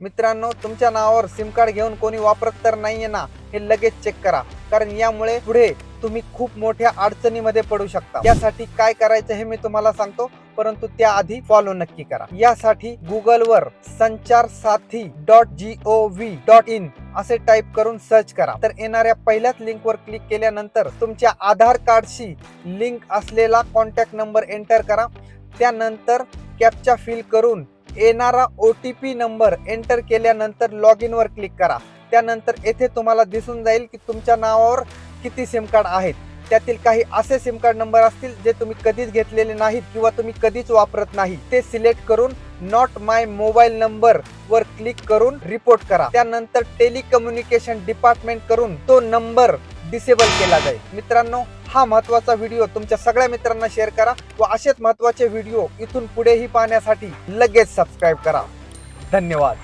मित्रांनो तुमच्या नावावर सिम कार्ड घेऊन कोणी वापरत तर नाहीये ना हे लगेच चेक करा. कारण यामुळे पुढे तुम्ही खूप मोठ्या अडचणीमध्ये पडू शकता. यासाठी काय करायचं हे मी तुम्हाला सांगतो परंतु त्याआधी फॉलो नक्की करा. यासाठी गुगलवर Sanchar Saathi dot G O V dot in असे टाईप करून सर्च करा. तर येणाऱ्या पहिल्याच लिंकवर क्लिक केल्यानंतर तुमच्या आधार कार्डशी लिंक असलेला कॉन्टॅक्ट नंबर एंटर करा. त्यानंतर कॅपचा फिल करून येणारा O T P number enter केल्यानंतर लॉग इनवर क्लिक करा. त्यानंतर येथे तुम्हाला दिसून जाईल की तुमच्या नावावर किती सिम कार्ड आहेत. त्यातील काही असे सिम कार्ड नंबर असतील जे तुम्ही कधीच घेतलेले नाहीत किंवा तुम्ही कधीच वापरत नाही. ते सिलेक्ट करून नॉट माय मोबाईल नंबर वर क्लिक करून रिपोर्ट करा. त्यानंतर टेलिकम्युनिकेशन डिपार्टमेंट करून तो नंबर डिसेबल केला जाईल. मित्रांनो हा महत्त्वाचा व्हिडिओ तुमच्या सगळ्या मित्रांना शेअर करा व असेच महत्त्वाचे व्हिडिओ इथून पुढेही पाहण्यासाठी लगेच सबस्क्राईब करा. धन्यवाद.